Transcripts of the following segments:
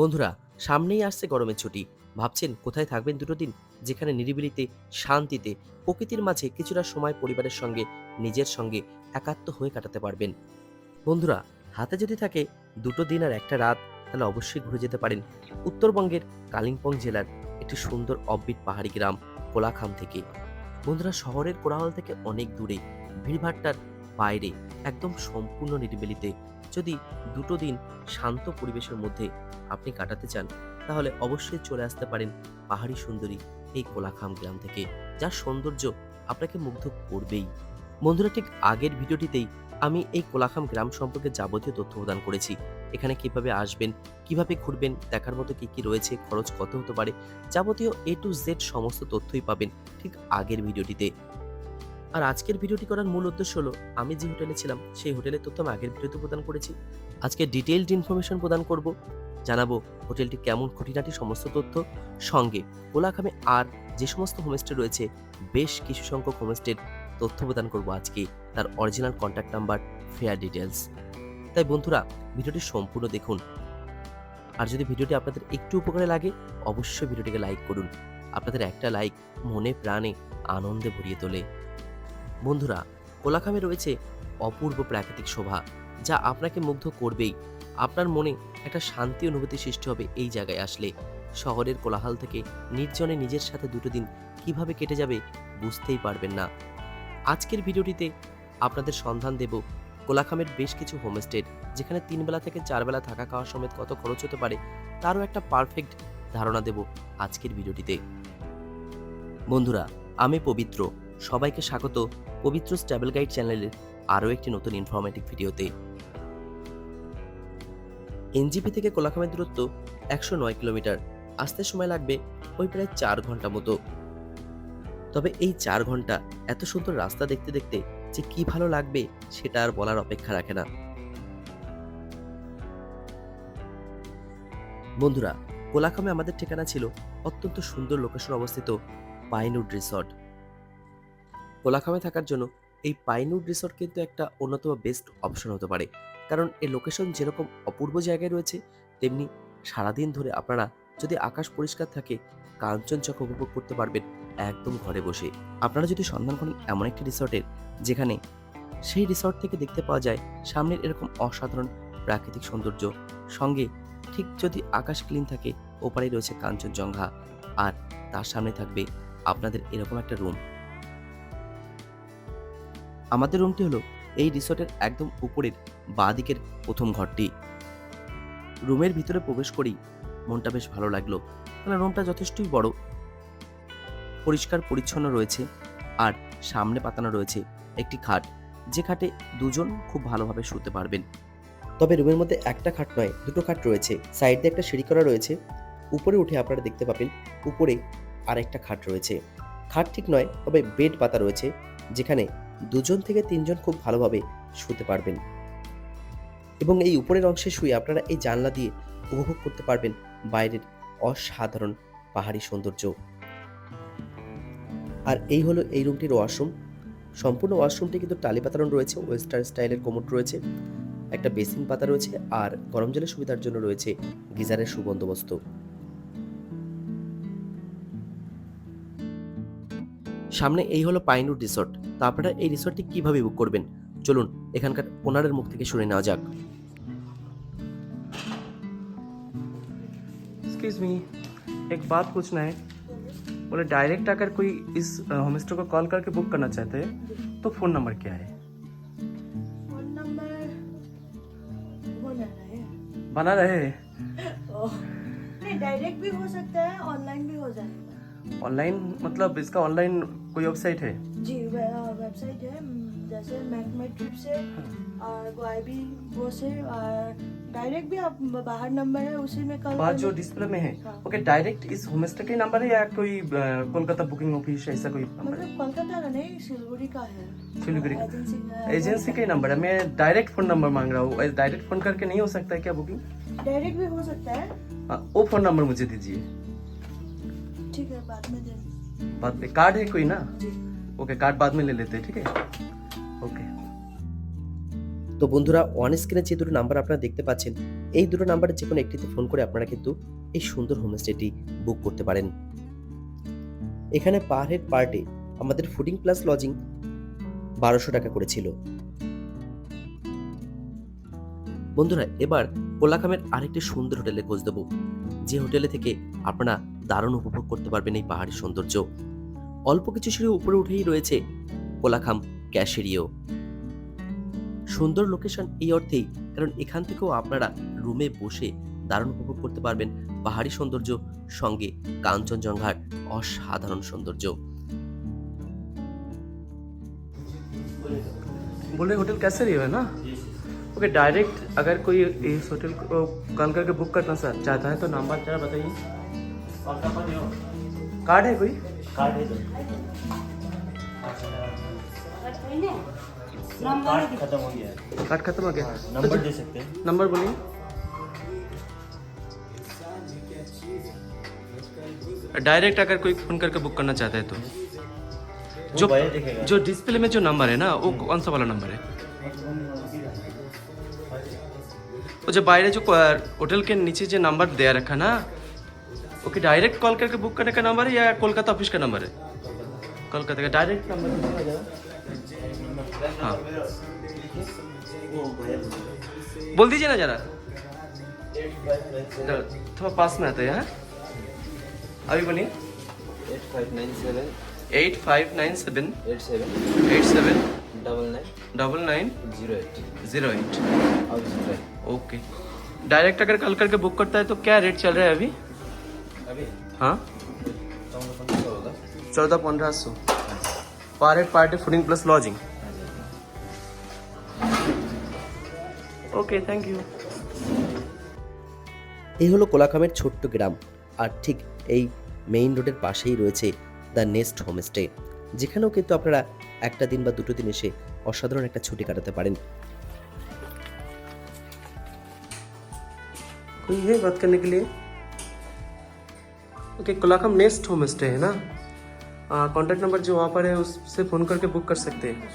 বন্ধুরা, সামনেই আসছে গরমের ছুটি। ভাবছেন কোথায় থাকবেন দুটো দিন? যেখানে নিরিবিলিতে, শান্তিতে, প্রকৃতির মাঝে কিছুটা সময় পরিবারের সঙ্গে, নিজের সঙ্গে একাত্ম হয়ে কাটাতে পারবেন। বন্ধুরা, হাতে যদি থাকে দুটো দিন আর একটা রাত, তাহলে অবশ্যই ঘুরে যেতে পারেন উত্তরবঙ্গের কালিম্পং জেলার একটি সুন্দর অববিট পাহাড়ি গ্রাম, কোলাখাম থেকে। বন্ধুরা, শহরের কোলাহল থেকে অনেক দূরে, ভিড়ভাট্টার বাইরে, একদম সম্পূর্ণ নিরিবিলিতে। যদি দুটো দিন শান্ত পরিবেশের মধ্যে আপনি কাটাতে চান, তাহলে অবশ্যই চলে আসতে পারেন পাহাড়ি সুন্দরী এই কোলাখাম গ্রাম থেকে, যার সৌন্দর্য আপনাকে মুগ্ধ করবেই। বন্ধুরা, ঠিক আগের ভিডিওটিতেই আমি এই কোলাখাম গ্রাম সম্পর্কে যাবতীয় তথ্য প্রদান করেছি। এখানে কীভাবে আসবেন, কীভাবে ঘুরবেন, দেখার মতো কি কি রয়েছে, খরচ কত হতে পারে, যাবতীয় এ টু জেড সমস্ত তথ্যই পাবেন ঠিক আগের ভিডিওটিতে। আর আজকের ভিডিওটি করার মূল উদ্দেশ্য হলো, আমি যে হোটেলে ছিলাম, সেই হোটেলের তথ্য আমি আগের ভিডিওতে প্রদান করেছি। আজকে ডিটেইলড ইনফরমেশন প্রদান করব, জানাব হোটেলটি কেমন, খুঁটিনাটি, সমস্ত তথ্য। সঙ্গে কোলাখামে আর যে সমস্ত হোমস্টে রয়েছে, বেশ কিছু সংখ্যক হোমস্টের তথ্য প্রদান করব আজকে। তার original contact number, fare details তাই বন্ধুরা, ভিডিওটি সম্পূর্ণ দেখুন। আর যদি ভিডিওটি আপনাদের একটু উপকারে লাগে, অবশ্যই ভিডিওটিকে লাইক করুন। আপনাদের একটা লাইক মনে প্রাণে আনন্দে ভরিয়ে তোলে। বন্ধুরা, কোলাখামে রয়েছে অপূর্ব প্রাকৃতিক শোভা, যা আপনাকে মুগ্ধ করবেই। আপনার মনে একটা শান্তি অনুভূতি সৃষ্টি হবে এই জায়গায় আসলে। শহরের কোলাহল থেকে নির্জনে নিজের সাথে দুটো দিন কীভাবে কেটে যাবে বুঝতেই পারবেন না। আজকের ভিডিওটিতে আপনাদের সন্ধান দেব কোলাখামের বেশ কিছু হোমস্টের যেখানে তিন বেলা থেকে চার বেলা থাকা খাওয়া সমেত কত খরচ হতে পারে তারও একটা পারফেক্ট ধারণা দেব আজকের ভিডিওটিতে। বন্ধুরা, আমি পবিত্র, সবাইকে স্বাগত পবিত্র ট্রাভেল গাইড চ্যানেলের আরও একটি নতুন ইনফরমেটিভ ভিডিওতে এনজিপি থেকে কোলাখামের দূরত্ব একশো নয় কিলোমিটার। আসতে সময় লাগবে ওই প্রায় চার ঘণ্টা মতো। তবে এই চার ঘণ্টা এত সুন্দর রাস্তা দেখতে দেখতে যে কি ভালো লাগবে সেটা আর বলার অপেক্ষা রাখে না। বন্ধুরা, কোলাখামে আমাদের ঠিকানা ছিল অত্যন্ত সুন্দর লোকেশন অবস্থিত পাইনউড রিসর্ট। কোলাখামে থাকার জন্য এই পাইনউড রিসর্ট কিন্তু একটা অন্যতম বেস্ট অপশন হতে পারে। কারণ এই লোকেশন যেরকম অপূর্ব জায়গায় রয়েছে, তেমনি সারাদিন ধরে আপনারা যদি আকাশ পরিষ্কার থাকে কাঞ্চনচক্র উপভোগ করতে পারবেন একদম ঘরে বসে। আপনারা যদি সন্ধান করেন এমন একটি রিসর্টের যেখানে সেই রিসর্ট থেকে দেখতে পাওয়া যায় সামনের এরকম অসাধারণ প্রাকৃতিক সৌন্দর্য। সঙ্গে ঠিক যদি আকাশ ক্লিন থাকে ওপারে রয়েছে কাঞ্চনজঙ্ঘা। আর তার সামনে থাকবে আপনাদের এরকম একটা রুম আমাদের রুমটি হলো এই রিসর্টের একদম উপরের বাঁ দিকের প্রথম ঘরটি। রুমের ভিতরে প্রবেশ করেই মনটা বেশ ভালো লাগল কারণ রুমটা যথেষ্টই বড়। পরিষ্কার পরিচ্ছন্ন রয়েছে আর সামনে পাতানো রয়েছে একটি খাট, যে খাটে দুজন খুব ভালোভাবে শুতে পারবেন। তবে রুমের মধ্যে একটা খাট নয়, দুটো খাট রয়েছে। সাইড একটা সিঁড়ি করা রয়েছে। উপরে উঠে আপনারা দেখতে পাবেন উপরে আরেকটা খাট রয়েছে। খাট ঠিক নয়, তবে বেড পাতা রয়েছে, যেখানে দুজন থেকে তিনজন খুব ভালোভাবে শুতে পারবেন। এবং এই উপরের অংশে শুয়ে আপনারা এই জানলা দিয়ে উপভোগ করতে পারবেন বাইরের অসাধারণ পাহাড়ি সৌন্দর্য। আর এই হলো এই রুমটির ওয়াশরুম। সম্পূর্ণ ওয়াশরুমটি কিন্তু টালি পাতানো রয়েছে, ওয়েস্টার্ন স্টাইলের কোমোড রয়েছে, একটা বেসিন পাতা রয়েছে, আর গরম জলের সুবিধার জন্য রয়েছে গিজারের সুবন্দোবস্ত। সামনে এই হলো পাইনউড রিসর্ট তা আপনারা এই রিসর্টটি কিভাবে বুক করবেন চলুন এখানকার ওনারের মুখ থেকে শুনে নেওয়া যাক एक्सक्यूज मी एक बात पूछना है बोले डायरेक्ट अगर कोई इस होमस्टे को कॉल करके बुक करना चाहते हैं तो फ़ोन नंबर क्या है फोन नंबर बना रहा है बना रहे ओह, नहीं डायरेक्ट भी हो सकता है ऑनलाइन भी हो जाएगा ऑनलाइन मतलब इसका ऑनलाइन कोई वेबसाइट है जी वे- वेबसाइट है म, जैसे मैकमे ट्रिप से और गोआईबी वो से और डायरेक्ट भी आप बाहर नंबर है उसी में कॉल बात जो करके- डिस्प्ले में है हाँ। ओके डायरेक्ट इस होमस्टे का ही नंबर है या कोई अ, कोलकाता बुकिंग ऑफिस ऐसा कोई नंबर है मतलब कोलकाता का नहीं सिलगुड़ी का है सिलीगुड़ी का। एजेंसी एजेंसी का ही नंबर है मैं डायरेक्ट फ़ोन नंबर मांग रहा हूँ डायरेक्ट फ़ोन करके नहीं हो सकता है क्या बुकिंग डायरेक्ट भी हो सकता है हाँ, वो फ़ोन नंबर मुझे दीजिए ठीक है बाद में दे बाद में कार्ड है कोई ना जी ओके कार्ड बाद में ले लेते हैं ठीक है ओके তো বন্ধুরা ওয়ান স্ক্রিনে যে দুটো নাম্বার আপনারা দেখতে পাচ্ছেন এই দুটো নাম্বারে যে কোনো একটিতে ফোন করে আপনারা কিন্তু এই সুন্দর হোমস্টেটি বুক করতে পারেন এখানে পার হেড পার ডে আমাদের ফুডিং প্লাস লজিং বারোশো টাকা করেছিল বন্ধুরা এবার কোলাখামের আরেকটি সুন্দর হোটেলে খোঁজ দেবো যে হোটেলে থেকে আপনারা দারুণ উপভোগ করতে পারবেন এই পাহাড়ি সৌন্দর্য অল্প কিছু সিঁড়ি উপরে উঠেই রয়েছে কোলাখাম ক্যাশেরিও সুন্দর লোকেশন এই অর্থেই কারণ এখান থেকেও আপনারা রুমে বসে দারুণ উপভোগ করতে পারবেন পাহাড়ি সৌন্দর্য সঙ্গে কাঞ্চনজঙ্ঘার অসাধারণ সৌন্দর্য बोले होटल कैसे रही है ना ओके डायरेक्ट अगर कोई इस होटल को कॉल करके बुक करना सा- चाहता है तो नंबर जरा बताइए कार्ड है कोई कार्ड खत्म हो गया। कार्ड खत्म हो गया। नंबर दे सकते हैं। नंबर बोलिए। डायरेक्ट अगर कोई फ़ोन करके बुक करना चाहता है तो। जो जो जो डिस्प्ले में जो नंबर है ना वो कौन सा वाला नंबर है? वो जो बाहर जो होटल के नीचे जो नंबर दे रखा ना ओके डायरेक्ट कॉल करके बुक करने का नंबर है या कोलकाता ऑफिस का नंबर है कोलकाता का डायरेक्ट नंबर दीजिए ना जरा। हाँ वो भैया बोल दीजिए ना जरा एट फाइव नाइन सेवन थोड़ा पास में आता है हाँ अभी बोलिए eight five nine seven eight five nine seven eight seven eight seven double nine double nine zero eight zero eight और जीरो ओके डायरेक्ट अगर कॉल करके बुक करता है तो क्या रेट चल रहा है अभी अभी हाँ चौदह पंद्रह सौ होगा चौदह पंद्रह सौ per head party fooding plus lodging okay thank you এই হলো কোলাখামের ছোট্ট গ্রাম আর ঠিক এই মেইন রোডের পাশেই রয়েছে দ্য নেস্ট হোমস্টে যেখানেও কিন্তু আপনারা একটা দিন বা দুটো দিন এসে অসাধারণ একটা ছুটি কাটাতে পারেন कोई है बात करने के लिए okay Kolakham nest homestay है ना? कॉन्टैक्ट नंबर जो वहाँ पर है उससे फ़ोन करके बुक कर सकते हैं।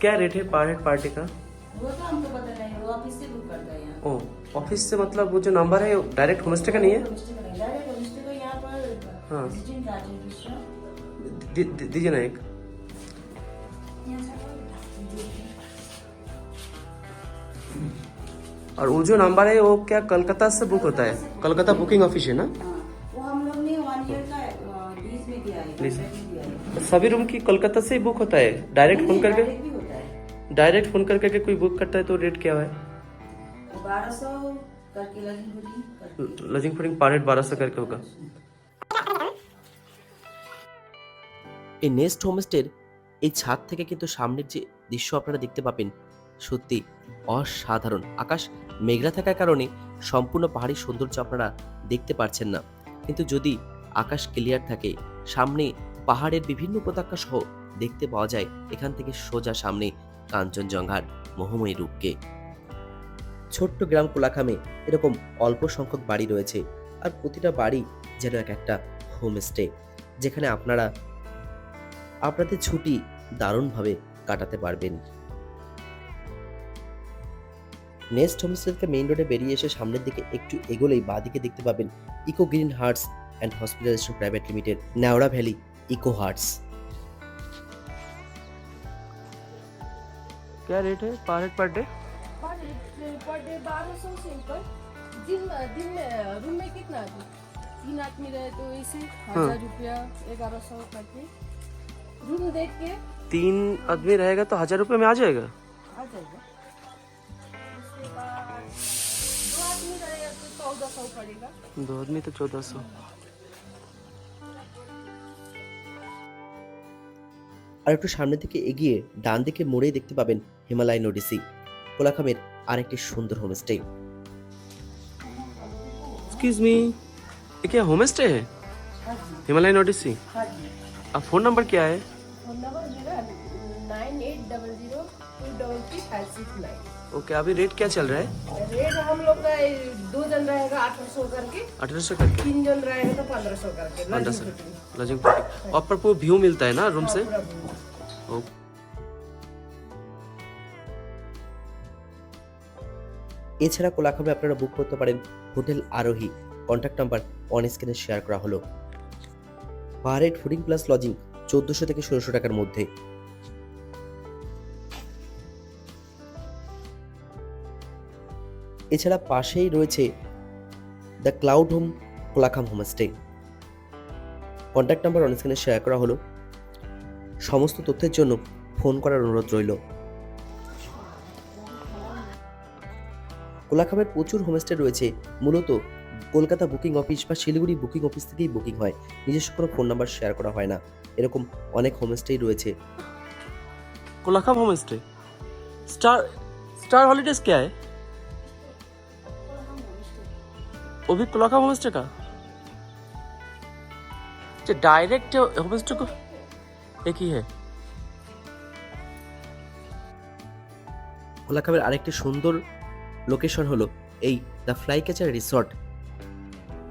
क्या रेट है पर हेड पार्टी का? वो तो हमको पता नहीं वो ऑफ़िस से बुक करता है ओ ऑफ़िस से मतलब वो जो नंबर है डायरेक्ट होम स्टे का नहीं है? पर हाँ। है दीजिए ना एक। और वो जो नंबर है वो क्या कलकत्ता से बुक होता है? कलकत्ता बुकिंग ऑफ़िस है ना? सभी रूम की कोलकाता से ही बुक होता है डायरेक्ट फोन करके डायरेक्ट भी होता है डायरेक्ट फोन करके के कोई बुक करता है तो रेट क्या है बारह सौ करके लगी बोली करके लजिंग फूडिंग पर हेड बारह सौ करके होगा এই নেস্ট হোমস্টের এই ছাদ থেকে কিন্তু সামনের যে দৃশ্য আপনারা দেখতে পাবেন সত্যি অসাধারণ আকাশ মেঘলা থাকার কারণে সম্পূর্ণ পাহাড়ি সৌন্দর্য আপনারা দেখতে পারছেন না কিন্তু যদি আকাশ ক্লিয়ার থাকে সামনে পাহাড়ের বিভিন্ন উপত্যকা সহ দেখতে পাওয়া যায় এখান থেকে সোজা সামনে কাঞ্চনজঙ্ঘার মোহময়ী রূপকে। ছোট্ট গ্রাম কোলাখামে এরকম অল্প সংখ্যক বাড়ি রয়েছে আর প্রতিটা বাড়ি যেন এক একটা হোমস্টে, যেখানে আপনারা আপনাদের ছুটি দারুণভাবে কাটাতে পারবেন। নেক্সট হোমস্টে থেকে মেইন রোডে বেরিয়ে এসে সামনের দিকে একটু এগোলেই বাঁদিকে দেখতে পাবেন eco green hearts and hospitalization private limited Neora valley. Eco hearts. क्या रेट है? Per day? पर डे बारह सौ से ऊपर। दिन दिन रूम में कितना आदमी तीन आदमी रहे तो ऐसे हाँ। हज़ार रुपया ग्यारह सौ करके रूम देख के। तीन आदमी रहेगा तो हज़ार रुपये में आ जाएगा? आ जाएगा। तो दो आदमी तो चौदह सौ। আর একটু সামনের দিকে এগিয়ে ডান দিকে মোড়েই দেখতে পাবেন হিমালয়ান ওডিসি কোলাখামের আরেকটি সুন্দর হোমস্টে एक्सक्यूज मी ये क्या होम स्टे है हिमालयन ओडिसी हाँ जी अब फोन नंबर क्या है फोन नंबर मेरा nine eight double zero two double three five six nine okay अभी रेट क्या चल रहा है रेट हम लोग का ये दो जन रहेगा अठारह सौ करके अठारह सौ करके तीन जन रहेगा तो पंद्रह सौ करके पंद्रह लंच सौ बुकिंग। लजिंग और पर वो व्यू मिलता है ना रूम से पूरा पूरा। ओके এছাড়া কোলাখামে আপনারা বুক করতে পারেন hotel Arohi contact number on স্ক্রিনে শেয়ার করা হলো per head fooding plus lodging চোদ্দোশো থেকে ষোলোশো টাকার মধ্যে এছাড়া পাশেই রয়েছে the cloud home Kolakham homestay contact number অনস্ক্রিনে share করা হলো। সমস্ত তথ্যের জন্য ফোন করার অনুরোধ রইল। কোলাখামের প্রচুর হোমস্টে রয়েছে। মূলত কলকাতা বুকিং অফিস বা শিলিগুড়ি বুকিং অফিস থেকেই বুকিং হয়। নিজস্ব কোনো ফোন নাম্বার শেয়ার করা হয় না। এরকম অনেক হোমস্টেই রয়েছে। Kolakham homestay star star holidays কে क्या है वो भी कोलाखम होम स्टे का अच्छा डायरेक्ट होम स्टे को एक ही है কোলাখামের আরেকটি সুন্দর লোকেশন হলো এই the Flycatcher resort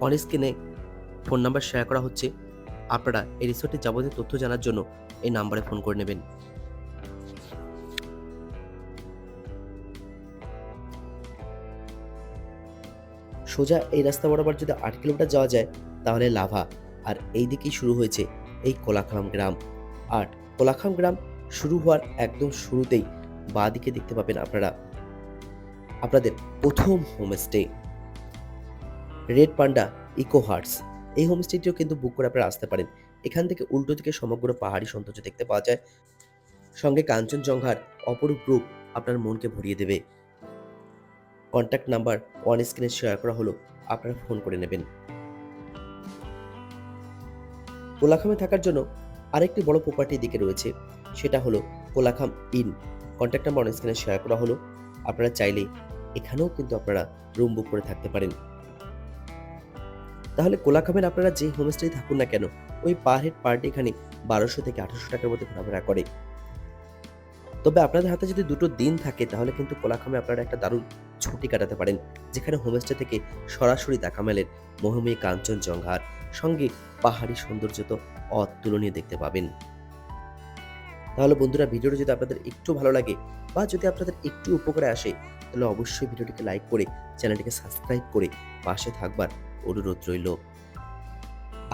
on স্ক্রিনে ফোন নাম্বার শেয়ার করা হচ্ছে আপনারা এই রিসর্টের যাবতীয় তথ্য জানার জন্য এই নাম্বারে ফোন করে নেবেন সোজা এই রাস্তা বরাবর যদি আট কিলোমিটার যাওয়া যায়, তাহলে লাভা। আর এই দিকেই শুরু হয়েছে এই কোলাখাম গ্রাম। আর কোলাখাম গ্রাম শুরু হওয়ার একদম শুরুতেই বাঁ দিকে দেখতে পাবেন আপনারা। আপনাদের প্রথম homestay, red panda eco hearts. এই হোমস্টেটিও কিন্তু বুক করে আপনারা আসতে পারেন। এখান থেকে উল্টো দিকে সমগ্র পাহাড়ি সৌন্দর্য দেখতে পাওয়া যায়। সঙ্গে কাঞ্চনজঙ্ঘার অপরূপ রূপ আপনার মনকে ভরিয়ে দেবে। কন্ট্যাক্ট নাম্বার অন স্ক্রিনে শেয়ার করা হলো। আপনারা ফোন করে নেবেন। কোলাখামে থাকার জন্য আরেকটি বড় প্রপার্টি দিকে রয়েছে। সেটা হলো Kolakham inn contact number on স্ক্রিনে শেয়ার করা হলো। আপনারা চাইলে এখানেও কিন্তু আপনারা রুম বুক করে থাকতে পারেন। তাহলে কোলাখামের আপনারা যে হোমস্টেই থাকুন না কেন, ওই পার হেড পার্টি এখানে বারোশো থেকে আঠারোশো টাকার মধ্যে ঘোরাফেরা করে। তবে আপনাদের হাতে যদি দুটো দিন থাকে, তাহলে কিন্তু কোলাখামে আপনারা একটা দারুণ ছুটি কাটাতে পারেন। যেখানে হোমস্টে থেকে সরাসরি দেখা মেলেন মহিমী কাঞ্চনজঙ্ঘার সঙ্গে পাহাড়ি সৌন্দর্য তো অতুলনীয় দেখতে পাবেন। তাহলে বন্ধুরা, ভিডিওটা যদি আপনাদের একটু ভালো লাগে বা যদি আপনাদের একটু উপকারে আসে, তাহলে অবশ্যই ভিডিওটিকে লাইক করে চ্যানেলটিকে সাবস্ক্রাইব করে পাশে থাকবার অনুরোধ রইল।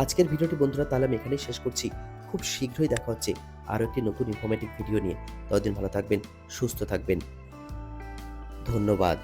আজকের ভিডিওটি বন্ধুরা, তাহলে আমি এখানেই শেষ করছি। খুব শীঘ্রই দেখা হচ্ছে আরও একটি নতুন ইনফরমেটিভ ভিডিও নিয়ে ততদিন ভালো থাকবেন সুস্থ থাকবেন। ধন্যবাদ।